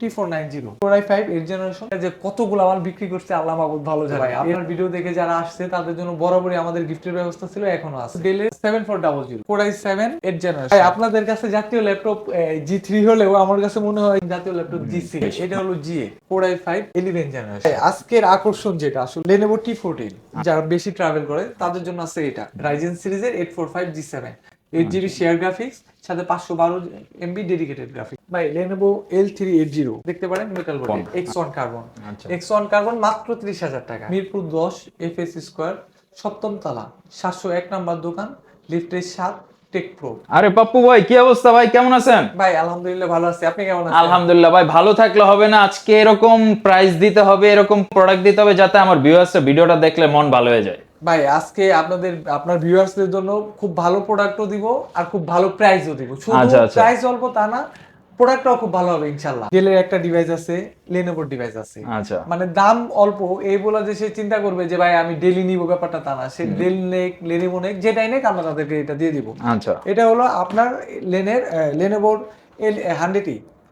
T four nine zero four I five eight generation যে কতগুলো আমার বিক্রি করছে আল্লাহ ভালো জানে। আপনার ভিডিও দেখে যারা আসছে তাদের জন্য বরাবরই আমাদের গিফটের ব্যবস্থা ছিল এখনও আছে। ডেলে seven four double zero four I seven eight generation আপনাদের কাছে জাতীয় ল্যাপটপ জি থ্রি হলেও আমার কাছে মনে হয় জাতীয় ল্যাপটপ জি সিক্স এটা হলো G A four I five eleven generation আজকের আকর্ষণ যেটা আসলে লেনেভো টি ফোরটিন যারা বেশি ট্রাভেল করে তাদের জন্য আছে এটা। রাইজেন সিরিজের eight four five G seven eight GB share graphics সাথে পাঁচশো বারো এমবি ডেডিকেটেড গ্রাফিক্স ভাই Lenovo L three eight zero দেখতে পারেন metal body X one carbon. X one carbon মাত্র ত্রিশ হাজার টাকা। মিরপুর দশ এফ এস স্কোয়ার সপ্তম তলা সাতশো এক নাম্বার দোকান লিফটের সাত টেক প্রো আরে পাপ্পু ভাই কি অবস্থা ভাই? কেমন আছেন? ভাই আলহামদুলিল্লাহ ভালো আছি। আপনি কেমন আছেন? আলহামদুলিল্লাহ ভাই ভালো থাকলে হবে না। আজকে এরকম প্রাইস দিতে হবে এরকম প্রোডাক্ট দিতে হবে যাতে আমার ভিউয়ার্সরা ভিডিওটা দেখলে মন ভালো হয়ে যায়। ভাই আজকে আপনাদের আপনার ভিউয়ার্সদের জন্য খুব ভালো প্রোডাক্টও দিব আর খুব ভালো প্রাইসও দিব। শুধু আচ্ছা, আচ্ছা। প্রাইস অল্প তা না প্রোডাক্টটাও খুব ভালো হবে ইনশাআল্লাহ। ডেলের একটা ডিভাইস আছে লেনোভোর ডিভাইস আছে। আচ্ছা। মানে দাম অল্প এই বলা যে সে চিন্তা করবে যে ভাই আমি ডেলি নিব ব্যাপারটা তা না। সে ডেল নেক লেনিভো নেক যেটাই নেক আমরা তাদেরকে এটা দিয়ে দিব। আচ্ছা। এটা হলো আপনার লেনের লেনোভোর এল হান্ড্রেড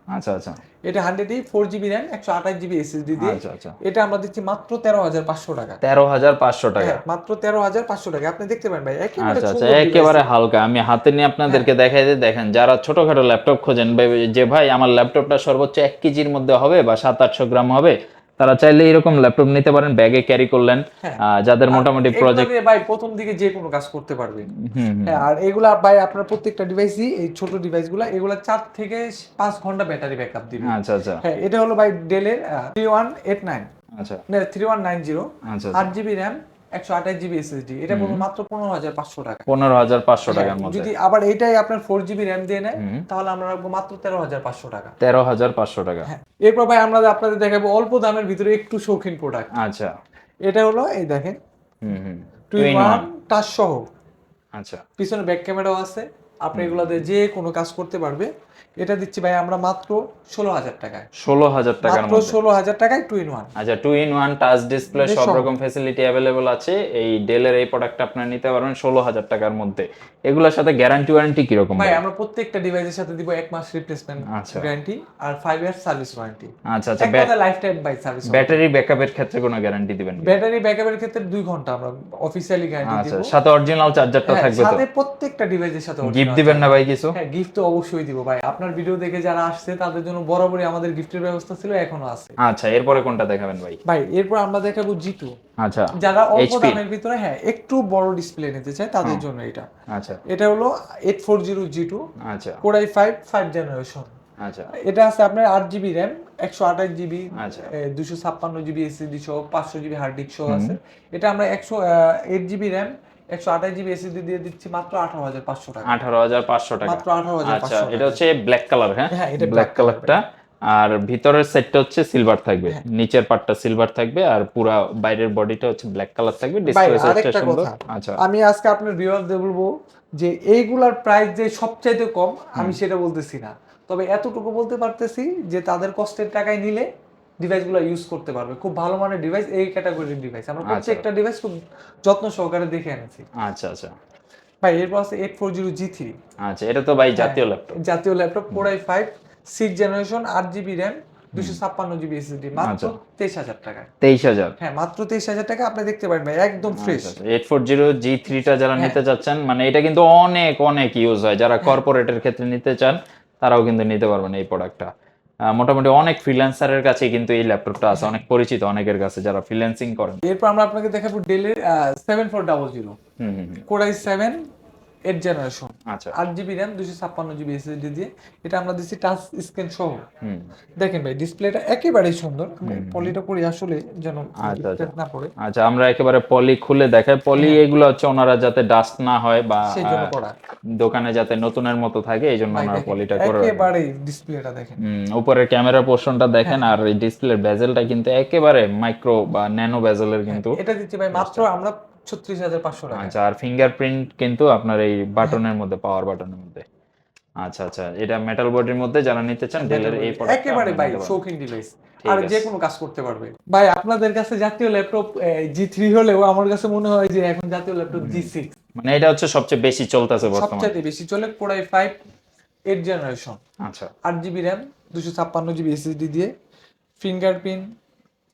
আচ্ছা আচ্ছা। এটা হান্ড্রেড এই ফোর জিবি র্যাম একশো আঠাশ জিবি এসএসডি দিয়ে। আচ্ছা আচ্ছা। এটা আমরা দিচ্ছি মাত্র তেরো হাজার পাঁচশো টাকা। তেরো হাজার পাঁচশো টাকা। হ্যাঁ, মাত্র তেরো হাজার পাঁচশো টাকা। আপনি দেখতে পারেন ভাই একেবারে আচ্ছা আচ্ছা একেবারে হালকা। আমি হাতে নিয়ে আপনাদেরকে দেখাই দিয়ে দেখেন যারা ছোটখাটো ল্যাপটপ খোঁজেন ভাই, যে ভাই আমার ল্যাপটপটা সর্বোচ্চ এক কেজির মধ্যে হবে বা সাত আটশো গ্রাম হবে। তারা চাইলে এরকম ল্যাপটপ নিতে পারেন ব্যাগে ক্যারি করলেন হ্যাঁ। যাদের মোটামুটি প্রজেক্ট ভাই প্রথম দিকে যে কোনো কাজ করতে হুম। হ্যাঁ আর এগুলা ভাই আপনার প্রত্যেকটা ডিভাইসই এই ছোট ডিভাইসগুলো এগুলা 4 থেকে 5 ঘণ্টা ব্যাটারি ব্যাকআপ দিবে। আচ্ছা আচ্ছা। হ্যাঁ এটা হলো ভাই ডেলের থ্রি ওয়ান এইট নাইন আচ্ছা। থ্রি ওয়ান নাইন জিরো আচ্ছা আট জিবি র্যাম একশো আঠাশ জিবি এসএসডি। এটা মাত্র পনেরো হাজার পাঁচশো টাকা। পনেরো হাজার পাঁচশো টাকার মধ্যে। যদি আবার এটাই আপনার ফোর জিবি র্যাম দিয়ে নেয় তাহলে আমরা রাখব মাত্র তেরো হাজার পাঁচশো টাকা। তেরো হাজার পাঁচশো টাকা। হ্যাঁ এরপর ভাই আমরা আপনাদের দেখাবো অল্প দামের ভিতরে একটু শৌখিন প্রোডাক্ট আচ্ছা। এটা হলো এই দেখেন হুম হুম। টু ইন ওয়ান টাচ সহ। আচ্ছা। পিছনে ব্যাক ক্যামেরাও আছে। আপনি এগুলাতে যে কোনো কাজ করতে পারবে। এটা দিচ্ছি ভাই আমরা মাত্র ষোলো হাজার টাকায়। ষোলো হাজার টাকার মাত্র ষোলো হাজার টাকায় টু ইন ওয়ান আচ্ছা two in one touch display সব। রকম ফ্যাসিলিটি অ্যাভেলেবল আছে। এই ডেলের এই প্রোডাক্টটা আপনারা নিতে পারবেন ষোলো হাজার টাকার মধ্যে। এগুলোর সাথে গ্যারান্টি ওয়ারেন্টি কীরকম ভাই আমরা প্রত্যেকটা ডিভাইসের সাথে দিব এক মাস রিপ্লেসমেন্ট আচ্ছা। গ্যারান্টি আর ফাইভ ইয়ার সার্ভিস ওয়ারেন্টি আচ্ছা আচ্ছা এক কথা life time by service battery ব্যাকআপের ক্ষেত্রে কোনো গ্যারান্টি দিবেন? ব্যাটারি ব্যাকআপের ক্ষেত্রে দুই ঘণ্টা আমরা অফিসিয়ালি গ্যারান্টি আচ্ছা দিব। সাথে অরিজিনাল চার্জারটা হ্যাঁ, থাকবে সাথে প্রত্যেকটা ডিভাইসের সাথে গিফট দিবেন না ভাই কিছু? হ্যাঁ গিফট তো অবশ্যই দিব ভাই। আপনার ভিডিও দেখে যারা আসছে তাদের জন্য বরাবরই আমাদের গিফটের ব্যবস্থা ছিল এখনও আছে। আচ্ছা এরপরে কোনটা দেখাবেন ভাই? ভাই এরপর আমরা দেখাবো জিটু আচ্ছা যারা অল্প দামের ভিতরে হ্যাঁ একটু বড় ডিসপ্লে নিতে চায় তাদের জন্য এটা। আচ্ছা। এটা হলো eight four zero G two আচ্ছা core i five five generation আচ্ছা। এটা আছে আপনার আট জিবি র্যাম একশো আঠাশ জিবি আচ্ছা। দুশো ছাপ্পান্ন জিবি এসএসডি সহ পাঁচশো জিবি হার্ড ডিস্ক সহ আছে। এটা আমরা একশো এইট জিবি র্যাম একশো আঠাশ জিবি এসএসডি দিয়ে দিচ্ছি মাত্র আঠারো হাজার পাঁচশো টাকা। আঠারো হাজার পাঁচশো টাকা। মাত্র আঠারো হাজার আচ্ছা এটা হচ্ছে ব্ল্যাক কালার হ্যাঁ? হ্যাঁ, এটা ব্ল্যাক কালারটা আর ভিতরের সেটটা হচ্ছে সিলভার থাকবে। হ্যাঁ। নিচের পার্টটা সিলভার থাকবে আর পুরা বাইরের বডিটা হচ্ছে ব্ল্যাক কালার থাকবে। ডিসপ্লে সেটটা সুন্দর। আচ্ছা। আমি আজকে আপনার ভিউয়ারদের বলব যে এইগুলার প্রাইস যে সবচাইতে কম আমি সেটা বলতেছি না। তবে এতটুকু বলতে পারতেছি যে তাদের কষ্টের টাকায় নিলে ডিভাইসগুলো ইউজ করতে পারবে। খুব ভালো মানের ডিভাইস এই ক্যাটাগরির ডিভাইস আমরা আচ্ছা। প্রত্যেকটা ডিভাইস খুব যত্ন সহকারে দেখে এনেছি। আচ্ছা আচ্ছা। ভাই এরপর আছে eight four zero G three আচ্ছা এটা তো ভাই জাতীয় ল্যাপটপ জাতীয় laptop core i five six generation আট জিবি র্যাম দুশো ছাপ্পান্ন জিবি এসএসডি মাত্র আচ্ছা। তেইশ হাজার টাকায় তেইশ হাজার। হ্যাঁ মাত্র তেইশ হাজার টাকা আপনি দেখতে পারেন ভাই একদম fresh eight four zero G থ্রিটা যারা হ্যাঁ। নিতে চাচ্ছেন মানে এটা কিন্তু অনেক অনেক ইউজ হয়। যারা কর্পোরেটের ক্ষেত্রে নিতে চান তারাও কিন্তু নিতে পারবেন এই প্রোডাক্টটা মোটামুটি অনেক ফ্রিল্যান্সারের কাছে কিন্তু এই ল্যাপটপটা আছে। অনেক পরিচিত অনেকের কাছে যারা ফ্রিল্যান্সিং করেন। এরপর আমরা আপনাকে দেখাবো ডেলের সেভেন ফোর ডাবল জিরো হুম হুম হুম। Core i seven eight generation আচ্ছা। আট জিবি র্যাম দুশো ছাপ্পান্ন জিবি এসএসডি দিয়ে এটা আমরা দিচ্ছি টাচ স্ক্রিন সহ। দেখেন ভাই ডিসপ্লেটা একেবারেই সুন্দর। পলিটা করি আসলে যেন আচ্ছা, আচ্ছা। না পড়ে। আচ্ছা আমরা একেবারে পলি খুলে দেখাই। পলি এগুলো হচ্ছে ওনারা যাতে ডাস্ট না হয় বা হ্যাঁ। দোকানে যাতে নতুনের মতো থাকে এই জন্য ওনারা পলিটা করে রাখেন। একেবারেই ডিসপ্লেটা দেখেন। হুম, উপরের ক্যামেরা পোর্শনটা দেখেন হ্যাঁ। আর এই ডিসপ্লের বেজেলটা কিন্তু একেবারে মাইক্রো বা ন্যানো বেজেলের কিন্তু এটা দিচ্ছি ভাই মাত্র আমরা ছত্রিশ হাজার পাঁচশো টাকা। আচ্ছা আর ফিঙ্গারপ্রিন্ট কিন্তু আপনার এই বাটনের মধ্যে পাওয়ার বাটনের মধ্যে। আচ্ছা আচ্ছা এটা মেটাল বডির মধ্যে যারা নিতে চান ডেলের এই একেবারে ভাই শৌখিন ডিভাইস আর যে কোনো কাজ করতে পারবে। ভাই আপনাদের কাছে জাতীয় ল্যাপটপ জি থ্রি হলেও আমার কাছে মনে হয় যে এখন জাতীয় ল্যাপটপ জি সিক্স মানে এটা হচ্ছে সবচেয়ে বেশি চলতেছে বর্তমানে। সবচেয়ে বেশি চলে কোরাই ফাইভ এইট জেনারেশন আচ্ছা। আট জিবি র্যাম দুশো ছাপ্পান্ন জিবি এসএসডি দিয়ে ফিঙ্গারপ্রিন্ট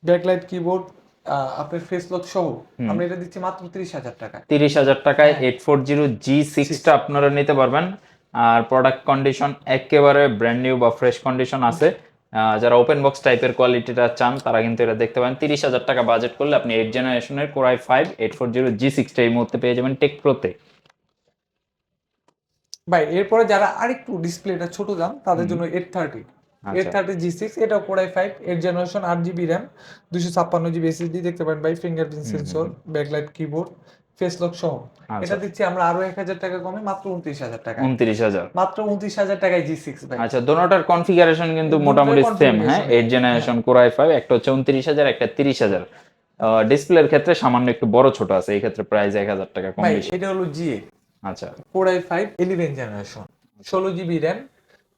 ব্যাকলাইট কিবোর্ড আপনার ফেস লক সহ আমরা এটা দিচ্ছি মাত্র তিরিশ হাজার টাকায়। তিরিশ হাজার টাকায় এইট ফোর জিরো জি সিক্সটা আপনারা নিতে পারবেন। আর প্রোডাক্ট কন্ডিশন একেবারে ব্র্যান্ড নিউ বা ফ্রেশ কন্ডিশন আছে। যারা ওপেন বক্স টাইপের কোয়ালিটিটা চান তারা কিন্তু এটা দেখতে পারেন। তিরিশ হাজার টাকা বাজেট করলে আপনি এইট জেনারেশনের core i five eight four zero G সিক্সটা এই মুহূর্তে পেয়ে যাবেন টেক প্রোতে ভাই এরপরে যারা আরেকটু ডিসপ্লেটা ছোট দাম তাদের জন্য eight thirty eight thirty G six এটা core i five eight generation আট জিবি র্যাম দুশো ছাপ্পান্ন জিবি এসএসডি দেখতে পারেন ভাই fingerprint sensor backlight keyboard face lock সহ। আচ্ছা। এটা দিচ্ছি আমরা আরও এক হাজার টাকা কমে মাত্র উনত্রিশ হাজার টাকা উনত্রিশ হাজার। মাত্র উনত্রিশ হাজার টাকায় জি সিক্স আচ্ছা দোনোটার কনফিগারেশন কিন্তু মোটামুটি সেম হ্যাঁ? এইট জেনারেশন কোরাই ফাইভ একটা হচ্ছে উনত্রিশ হাজার একটা তিরিশ হাজার। ডিসপ্লের ক্ষেত্রে সামান্য একটু বড় ছোট আছে এই ক্ষেত্রে প্রাইস এক হাজার টাকা কম বেশি। এটা হলো জিএ আচ্ছা। Core i five eleven generation ষোলো জিবি র্যাম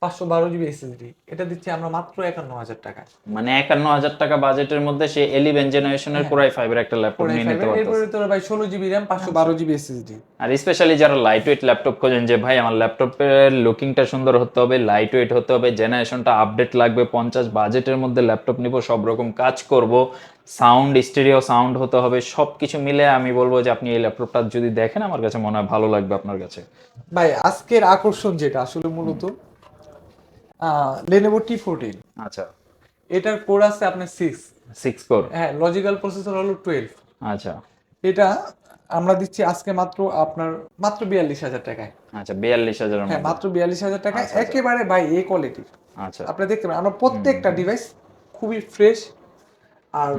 পাঁচশো বারো জিবি এসএসডি এটা দিচ্ছি আমরা মাত্র একান্ন হাজার টাকায় মানে একান্ন হাজার টাকা বাজেটের মধ্যে সে এলিভেন জেনারেশনের কোরাই ফাইভের একটা ল্যাপটপ নিয়ে নিতে এরপরে তোরা ভাই ষোলো জিবি র্যাম পাঁচশো বারো জিবি এসএসডি আর স্পেশালি যারা লাইট ওয়েট ল্যাপটপ খোঁজেন যে ভাই আমার ল্যাপটপের লুকিংটা সুন্দর হতে হবে লাইট ওয়েট হতে হবে জেনারেশনটা আপডেট লাগবে পঞ্চাশ বাজেটের মধ্যে ল্যাপটপ নিব সব রকম কাজ করব সাউন্ড স্টেরিও সাউন্ড হতে হবে সব কিছু মিলে আমি বলব যে আপনি এই ল্যাপটপটা যদি দেখেন আমার কাছে মনে হয় ভালো লাগবে আপনার কাছে। ভাই আজকের আকর্ষণ যেটা আসলে মূলত লেনোভো টি ফোরটিন আচ্ছা। এটার কোর আছে আপনার সিক্স সিক্স কোর হ্যাঁ লজিক্যাল প্রসেসর হলো টুয়েলভ আচ্ছা। এটা আমরা দিচ্ছি আজকে মাত্র আপনার মাত্র বিয়াল্লিশ হাজার টাকায়। আচ্ছা বিয়াল্লিশ হাজারের হ্যাঁ মাত্র বিয়াল্লিশ হাজার টাকায়। একেবারে ভাই এ কোয়ালিটি আচ্ছা। আপনি দেখতে পারেন আমরা প্রত্যেকটা ডিভাইস খুবই ফ্রেশ আর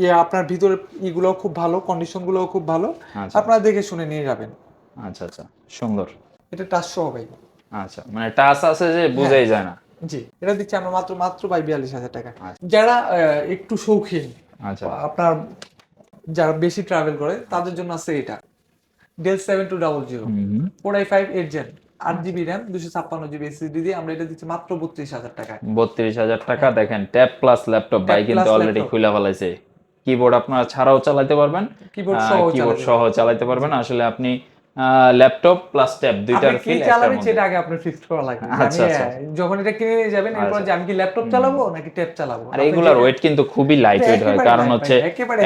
ইয়ে আপনার ভিতরে ইগুলো খুব ভালো কন্ডিশনগুলো খুব ভালো। আচ্ছা। আপনারা দেখে শুনে নিয়ে যাবেন। আচ্ছা আচ্ছা। সুন্দর। এটা টাচ সহ ভাই। আচ্ছা মানে টাচ আছে যে বোঝাই যায় না। জি এটা দিচ্ছি আমরা মাত্র মাত্র ভাই বিয়াল্লিশ হাজার টাকা। আচ্ছা। যারা একটু শৌখিন আচ্ছা। আপনার যারা বেশি ট্রাভেল করে তাদের জন্য আছে এটা। Dell seven two double zero four I five eight gen আট জিবি র্যাম দুশো ছাপ্পান্ন জিবি এসএসডি দিয়ে আমরা এটা দিচ্ছি মাত্র বত্রিশ হাজার টাকায় বত্রিশ হাজার টাকা দেখেন ট্যাব প্লাস ল্যাপটপ ভাই কিন্তু অলরেডি। খুলে ফেলাইছে। কিবোর্ড আপনারা ছাড়াও চালাতে পারবেন। কিবোর্ড সহ চালাতে পারবেন। আসলে আপনি ল্যাপটপ প্লাস ট্যাব দুইটার আপনি কি ফিল চালাবেন সেটা আগে আপনার ফিক্সড করা লাগবে। আচ্ছা, আমি, আচ্ছা। যখন এটা কিনে নিয়ে যাবেন এরপর যে আমি কি ল্যাপটপ চালাবো নাকি ট্যাব চালাবো? আর এগুলার ওয়েট কিন্তু খুবই লাইট ওয়েট হয়। কারণ হচ্ছে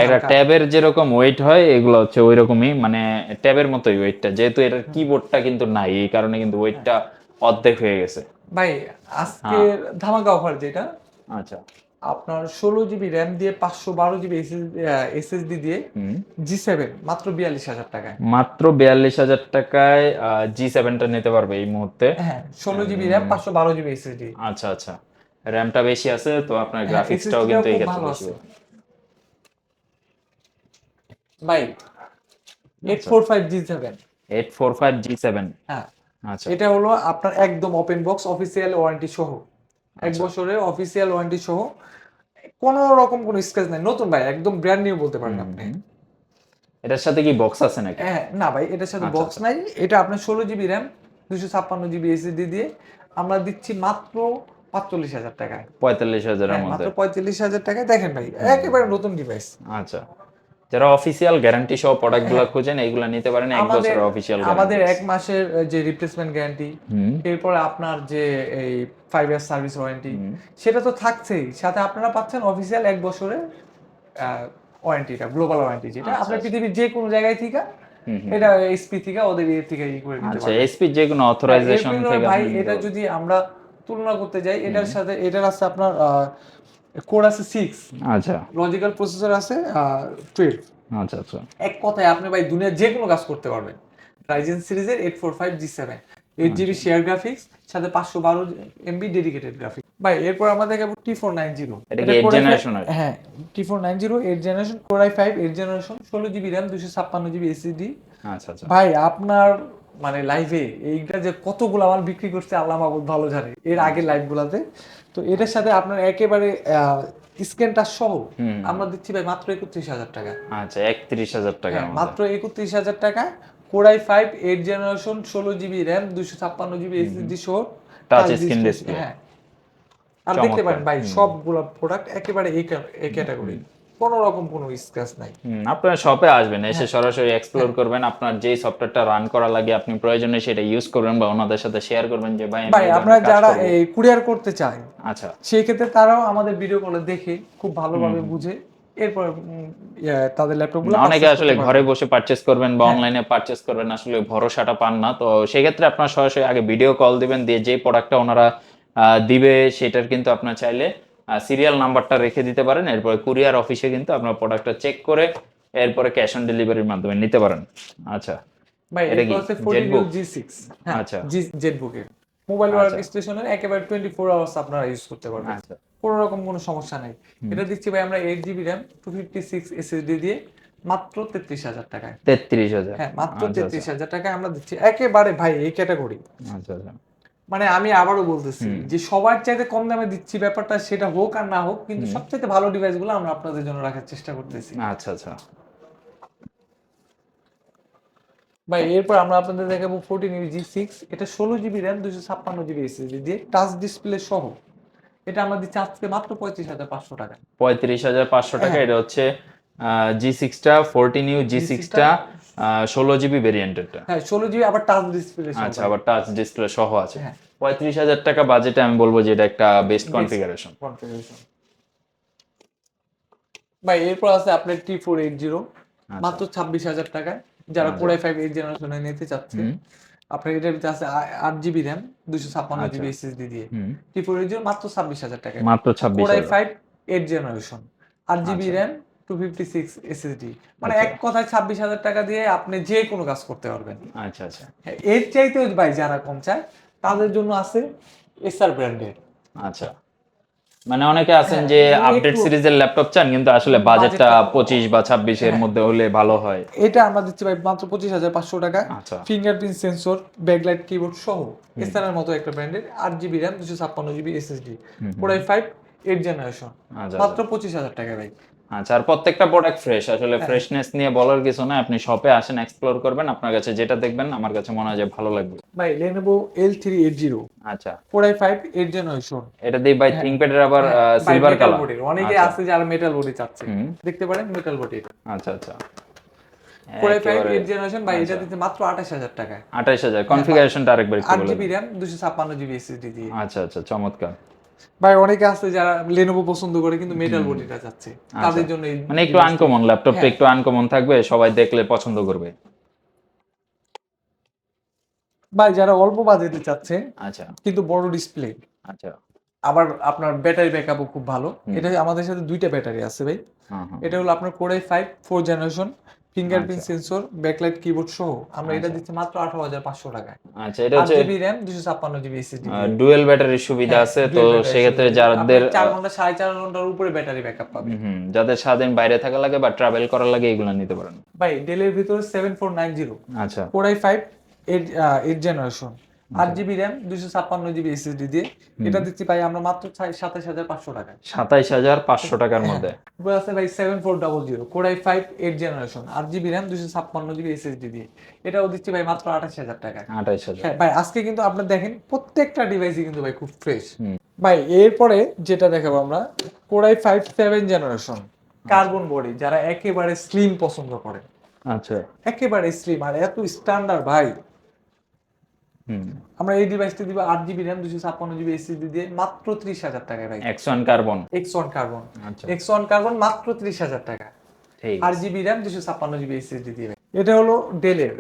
একটা। ট্যাবের যেরকম ওয়েট হয় এগুলো হচ্ছে ওই রকমই মানে ট্যাবের মতোই ওয়েটটা যেহেতু এটার কিবোর্ডটা কিন্তু নাই এই কারণে কিন্তু ওয়েটটা অর্ধেক হয়ে গেছে। ভাই আজকের হ্যাঁ। ধামাকা অফার যেটা আচ্ছা। আপনার ষোলো জিবি র্যাম দিয়ে পাঁচশো বারো জিবি এসএসডি দিয়ে জি সেভেন মাত্র বিয়াল্লিশ হাজার টাকায়। মাত্র বিয়াল্লিশ হাজার টাকায় জি সেভেনটা নিতে পারবে এই মুহূর্তে। হ্যাঁ ষোলো জিবি র্যাম পাঁচশো বারো জিবি এসএসডি আচ্ছা আচ্ছা। র্যামটা বেশি আছে তো আপনার হ্যাঁ, গ্রাফিক্সটাও কিন্তু এই ক্ষেত্রে বেশি ভাই eight four five G seven eight four five G seven হ্যাঁ। আচ্ছা। এটা হলো আপনার একদম ওপেন বক্স অফিসিয়াল ওয়ারেন্টি সহ। এক। বছরের অফিসিয়াল ওয়ারেন্টি সহ কোনো রকম কোনো স্ক্র্যাচ নাই। নতুন ভাই একদম ব্র্যান্ড নিউ বলতে পারেন আপনি। এটার সাথে কি বক্স আছে নাকি? হ্যাঁ না ভাই এটার সাথে আচ্ছা, বক্স নাই। এটা আপনার ষোলো জিবি র্যাম দুশো ছাপ্পান্ন জিবি এসএসডি দিয়ে আমরা দিচ্ছি মাত্র পাঁচচল্লিশ হাজার টাকায়। পঁয়তাল্লিশ হাজারের হ্যাঁ, মধ্যে। মাত্র পঁয়তাল্লিশ হাজার টাকায়। দেখেন ভাই একেবারে নতুন ডিভাইস আচ্ছা। যারা অফিসিয়াল গ্যারান্টি সহ প্রোডাক্টগুলো খুঁজেন এইগুলো নিতে পারেন এক হ্যাঁ। বছরের অফিসিয়াল আমাদের এক মাসের যে রিপ্লেসমেন্ট গ্যারান্টি এরপরে আপনার যে এই ফাইভ ইয়ার সার্ভিস ওয়ারেন্টি সেটা তো থাকছেই সাথে আপনারা পাচ্ছেন অফিসিয়াল এক বছরের ওয়ারেন্টিটা গ্লোবাল ওয়ারেন্টি যেটা আচ্ছা, আপনার আচ্ছা। পৃথিবীর যে কোনো জায়গায় থেকে। এটা এসপি থেকে ওদের ইয়ে থেকে ই করে নিতে আচ্ছা এসপি যে কোনো অথরাইজেশন থেকে ভাই এটা যদি আমরা তুলনা করতে যাই এটার সাথে এটার আছে আপনার কোড আছে সিক্স আচ্ছা। লজিক্যাল প্রসেসর আছে টুয়েলভ আচ্ছা আচ্ছা। এক কথায় আপনি ভাই দুনিয়ার যে কোনো কাজ করতে পারবেন। রাইজেন সিরিজের eight four five G seven eight GB share graphics সাথে পাঁচশো বারো এমবি ডেডিকেটেড গ্রাফিক্স ভাই এরপর আমরা দেখাবো টি ফোর নাইন জিরো? হ্যাঁ? T four nine zero eight generation four I five eight generation ষোলো জিবি র্যাম দুশো ছাপ্পান্ন জিবি এসিডি আচ্ছা আচ্ছা। ভাই আপনার মানে লাইভে এইটা যে কতগুলো আমার বিক্রি করছে আল্লাহ মাহবুব ভালো জানে। এর আগের লাইভ গুলাতে। তো এটার সাথে আপনার একেবারে স্ক্যান টাচ সহ আমরা দিচ্ছি ভাই মাত্র একত্রিশ হাজার টাকা। আচ্ছা একত্রিশ হাজার টাকা হ্যাঁ, মাত্র একত্রিশ হাজার টাকা। Core i five eight generation ষোলো জিবি র্যাম দুশো ছাপ্পান্ন জিবি এসএসডি সহ Touch screen display। হ্যাঁ। আর দেখতে পারেন ভাই সবগুলো প্রোডাক্ট একেবারে এই ক্যাটাগরি কোনো রকম কোনো স্ক্র্যাচ নাই। আপনার শপে আসবেন এসে হ্যাঁ। সরাসরি এক্সপ্লোর করবেন। আপনার যেই সফটওয়্যারটা রান করা লাগে আপনি প্রয়োজনে সেটা ইউজ করবেন বা ওনাদের সাথে শেয়ার করবেন যে ভাই ভাই কাজ যারা এই কুরিয়ার করতে চাই আচ্ছা। সেই ক্ষেত্রে তারাও আমাদের ভিডিও কলে দেখে খুব ভালোভাবে বুঝে এরপর তাদের ল্যাপটপগুলো অনেকে আসলে ঘরে বসে পারচেস করবেন হ্যাঁ। বা অনলাইনে পারচেস করবেন আসলে ভরসাটা পান না। তো সেক্ষেত্রে আপনার সরাসরি আগে ভিডিও কল দিবেন দিয়ে যে প্রোডাক্টটা ওনারা দিবে সেটার কিন্তু আপনার চাইলে সিরিয়াল নাম্বারটা রেখে দিতে পারেন। এরপরে কুরিয়ার অফিসে কিন্তু আপনার প্রোডাক্টটা চেক করে এরপরে ক্যাশ অন ডেলিভারির মাধ্যমে নিতে পারেন। আচ্ছা। ভাই এটা কি? 14 G6 হ্যাঁ আচ্ছা। জি জেটবুকের মোবাইল আচ্ছা। ওয়ার্ক স্টেশনের একেবারে 24 আওয়ার্স আপনারা ইউজ করতে পারবেন। আচ্ছা। কোনো রকম কোনো সমস্যা নাই। এটা দিচ্ছি ভাই আমরা 8 জিবি র্যাম 256 এসএসডি দিয়ে মাত্র 33000 টাকায়। তেত্রিশ হাজার। হ্যাঁ মাত্র আচ্ছা, 33000 টাকায় আমরা দিচ্ছি। একেবারে ভাই এই ক্যাটাগরি আচ্ছা আচ্ছা। মানে আমি আবারও বলতেছি যে সবার চাইতে কম দামে দিচ্ছি ব্যাপারটা সেটা হোক আর না হোক কিন্তু সবচেয়ে ভালো ডিভাইসগুলো আমরা আপনাদের জন্য রাখার চেষ্টা করতেছি। আচ্ছা আচ্ছা। ভাই এরপর আমরা আপনাদের দেখাবো ফোরটিন জি সিক্স এটা ষোলো জিবি র্যাম দুশো ছাপ্পান্ন জিবি এসএসডি দিয়ে টাচ ডিসপ্লে সহ। এটা আমরা দিচ্ছি আজকে মাত্র পঁয়ত্রিশ হাজার পাঁচশো টাকা। পঁয়ত্রিশ হাজার পাঁচশো টাকা হ্যাঁ। এটা হচ্ছে জি সিক্সটা ফোরটিন ইউ জি সিক্সটা ষোলো জিবি ভেরিয়েন্টেরটা হ্যাঁ ষোলো জিবি আবার টাচ ডিসপ্লে আচ্ছা আবার টাচ ডিসপ্লে সহ আছে। হ্যাঁ। পঁয়ত্রিশ হাজার টাকা বাজেটে আমি বলব যে এটা একটা বেস্ট কনফিগারেশন কনফিগারেশন ভাই এরপর আছে আপনার টি ফোর এইট জিরো আচ্ছা। মাত্র ছাব্বিশ হাজার টাকায়। যারা কোরাই ফাইভ এইট জেনারেশনে নিতে চাচ্ছে আপনার এটার ভিতরে আছে আট জিবি র্যাম দুশো ছাপ্পান্ন আচ্ছা। জিবি এসএসডি দিয়ে। টি ফোর এইট জিরো মাত্র ছাব্বিশ হাজার টাকায়। মাত্র ছাব্বিশ core i five eight generation আট জিবি আচ্ছা। RAM two fifty six SSD মানে আচ্ছা। এক কথায় ছাব্বিশ হাজার টাকা দিয়ে আপনি যে কোনো কাজ করতে পারবেন। আচ্ছা আচ্ছা। হ্যাঁ, এর চাইতেও ভাই যারা কম চায় তাদের জন্য আছে এসআর ব্র্যান্ডের আচ্ছা। মানে অনেকে আছেন যে হ্যাঁ, আপডেট সিরিজের ল্যাপটপ চান কিন্তু আসলে বাজেটটা বাজেটটা- পঁচিশ বা ছাব্বিশ এর হ্যাঁ। মধ্যে হলে ভালো হয়। এটা আমরা দিচ্ছি ভাই মাত্র পঁচিশ হাজার পাঁচশো টাকা। ফিঙ্গারপ্রিন্ট সেন্সর ব্যাকলাইট কিবোর্ড সহ এসআর মতো একটা ব্র্যান্ডের আট জিবি র্যাম দুশো ছাপ্পান্ন GB SSD core i five eight generation মাত্র পঁচিশ হাজার টাকা ভাই। আচ্ছা আর প্রত্যেকটা প্রোডাক্ট ফ্রেশ আসলে হ্যাঁ। ফ্রেশনেস নিয়ে বলার কিছু না আপনি শপে আসেন এক্সপ্লোর করবেন আপনার কাছে যেটা দেখবেন আমার কাছে মনে হয় যে ভালো লাগবে। ভাই এইট জিরো আচ্ছা। Core i five eight generation এটা দিয়ে বাই থিংকপ্যাডের আবার সিলভার কালার অনেকে আচ্ছা। আছে যারা মেটাল বডি চাচ্ছে। দেখতে পারেন মেটাল বডি আচ্ছা আচ্ছা। জেনারেশন ভাই এটা দিতে মাত্র টাকায়। কনফিগারেশনটা আরেকবার একটু জিবি জিবি এসএসডি দিয়ে। আচ্ছা আচ্ছা চমৎকার। ভাই অনেকে আছে যারা লেনোভো পছন্দ করে কিন্তু মেটাল বডিটা চাচ্ছে। তাদের জন্য মানে একটু আনকমন ল্যাপটপটা। একটু আনকমন থাকবে সবাই দেখলে পছন্দ করবে। ভাই যারা অল্প বাজেটে চাচ্ছে আচ্ছা। কিন্তু বড় ডিসপ্লে আচ্ছা। আবার আপনার ব্যাটারি ব্যাকআপও খুব ভালো। এটা আমাদের সাথে দুইটা ব্যাটারি আছে ভাই। হ্যাঁ হ্যাঁ। এটা হলো আপনার core i five four generation fingerprint sensor backlight keyboard সহ আমরা এটা দিচ্ছি মাত্র আঠারো হাজার পাঁচশো টাকায়। আচ্ছা এটা হচ্ছে জিবি র্যাম দুশো ছাপ্পান্ন জিবি এসএসডি ডুয়েল ব্যাটারির সুবিধা হ্যাঁ, আছে তো সেক্ষেত্রে যাদের চার ঘণ্টা সাড়ে চার ঘণ্টার উপরে ব্যাটারি ব্যাকআপ পাবে। হুম যাদের সারাদিন বাইরে থাকা লাগে বা ট্রাভেল করা লাগে এগুলো নিতে পারেন। ভাই ডেলের ভিতরে সেভেন ফোর নাইন জিরো আচ্ছা। Core i five eight eight generation আট জিবি র্যাম দুশো ছাপ্পান্ন জিবি এসএসডি দিয়ে। এটা দিচ্ছি ভাই আমরা মাত্র সাতাশ হাজার পাঁচশো টাকায়। সাতাইশ হাজার পাঁচশো টাকার মধ্যে। তারপর আছে ভাই seven four double zero core i five eight generation আট জিবি র্যাম দুশো ছাপ্পান্ন জিবি এসএসডি দিয়ে। এটাও দিচ্ছি ভাই মাত্র আঠাশ হাজার টাকায়। আঠাইশ হাজার। হ্যাঁ ভাই আজকে কিন্তু আপনার দেখেন প্রত্যেকটা ডিভাইসই কিন্তু ভাই খুব ফ্রেশ ভাই এরপরে যেটা দেখাবো আমরা core i five seven generation carbon body যারা একেবারে স্লিম পছন্দ করে। আচ্ছা। একেবারে স্লিম আর এত স্ট্যান্ডার্ড ভাই। আমরা এই ডিভাইসটি দিব আট জিবি র্যাম দুশো ছাপ্পান্ন জিবি এসএসডি দিয়ে মাত্র ত্রিশ হাজার টাকায় ভাই। X one carbon X one carbon আচ্ছা। এক্স কার্বন মাত্র ত্রিশ হাজার টাকা। আর জিবি র্যাম দুশো ছাপ্পান্ন জিবি এসএসডি দিয়ে এটা হলো ডেলের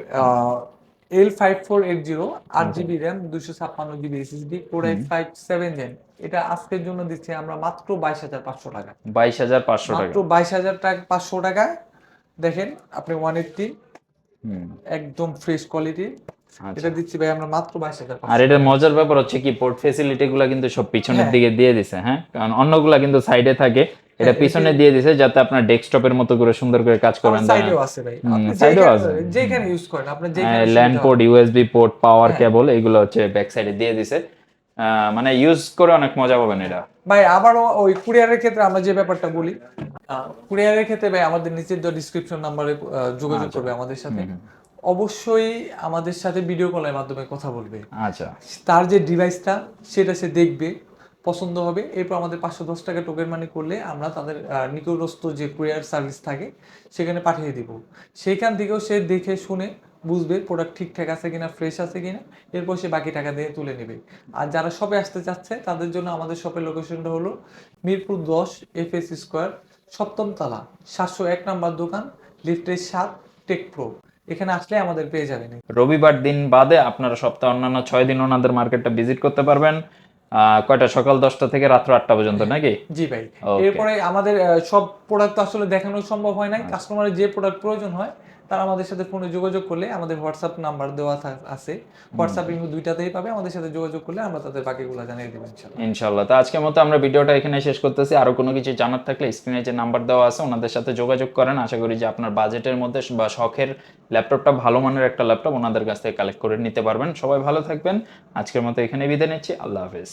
L five four eight zero আট জিবি র্যাম দুশো ছাপ্পান্ন GB SSD core i five seven gen এটা আজকের জন্য দিচ্ছি আমরা মাত্র বাইশ হাজার পাঁচশো টাকা। বাইশ হাজার পাঁচশো টাকা। মাত্র বাইশ হাজার টাকা পাঁচশো টাকা দেখেন আপনি ওয়ান এইটটি হুম। একদম ফ্রেশ কোয়ালিটি এটা দিচ্ছি ভাই আমরা মাত্র বাইশ হাজার আর এটার মজার ব্যাপার হচ্ছে কি পোর্ট ফেসিলিটি গুলা কিন্তু সব পিছনের হ্যাঁ। দিকে দিয়ে দিছে হ্যাঁ? কারণ অন্যগুলা কিন্তু সাইডে থাকে। এটা হ্যাঁ, পিছনে দিয়ে দিছে যাতে আপনার ডেস্কটপের মতো করে সুন্দর করে কাজ করবেন সাইডেও আছে ভাই। যেখানে- আছে। যেখানে ইউজ করেন আপনি যেখানে LAN port USB port power হ্যাঁ। কেবল এগুলো হচ্ছে ব্যাক সাইডে দিয়ে দিছে। মানে ইউজ করে অনেক মজা পাবেন এটা। ভাই আবারও ওই কুরিয়ারের ক্ষেত্রে আমরা যে ব্যাপারটা বলি কুরিয়ারের ক্ষেত্রে ভাই আমাদের নিচের ডিসক্রিপশন নাম্বারে যোগাযোগ আচ্ছা। করবে আমাদের সাথে। অবশ্যই আমাদের সাথে ভিডিও কলের মাধ্যমে কথা বলবে। আচ্ছা। তার যে ডিভাইসটা সেটা সে দেখবে পছন্দ হবে। এরপর আমাদের পাঁচশো দশ টাকা টোকেন মানি করলে আমরা তাদের নিকটস্থ যে কুরিয়ার সার্ভিস থাকে সেখানে পাঠিয়ে দিব। সেইখান থেকেও সে দেখে শুনে বুঝবে প্রোডাক্ট ঠিকঠাক আছে কিনা ফ্রেশ আছে কিনা। এরপর সে বাকি টাকা দিয়ে তুলে নেবে। আর যারা শপে আসতে চাচ্ছে তাদের জন্য আমাদের শপের লোকেশনটা হলো মিরপুর দশ এফ এস স্কোয়ার সপ্তম তলা সাতশো এক নাম্বার দোকান লিফটের সাত টেক প্রো এখানে আসলে আমাদের পেয়ে যাবেন। রবিবার দিন বাদে আপনারা সপ্তাহ অন্যান্য ছয় দিন ওনাদের মার্কেটটা ভিজিট করতে পারবেন। আহ, কয়টা? সকাল দশটা থেকে রাত্র আটটা পর্যন্ত নাকি? জি ভাই। এরপরে আমাদের সব প্রোডাক্ট আসলে দেখানো সম্ভব হয় নাই। কাস্টমারের যে প্রোডাক্ট প্রয়োজন হয় তারা আমাদের সাথে ফোনে যোগাযোগ করলে আমাদের হোয়াটসঅ্যাপ নাম্বার দেওয়া আছে। হোয়াটসঅ্যাপ ইমো দুইটাতেই পাবে আমাদের সাথে যোগাযোগ করলে আমরা তাদের বাকিগুলো জানিয়ে দেবো ইনশাল্লাহ ইনশাল্লাহ তো আজকের মতো আমরা ভিডিওটা এখানে শেষ করতেছি। আরও কোনো কিছু জানার থাকলে স্ক্রিনে যে নাম্বার দেওয়া আছে ওনাদের সাথে যোগাযোগ করেন। আশা করি যে আপনার বাজেটের মধ্যে বা শখের ল্যাপটপটা ভালো মানের একটা ল্যাপটপ ওনাদের কাছ থেকে কালেক্ট করে নিতে পারবেন। সবাই ভালো থাকবেন। আজকের মতো এখানে বিদায় নিচ্ছি। আল্লাহ হাফেজ।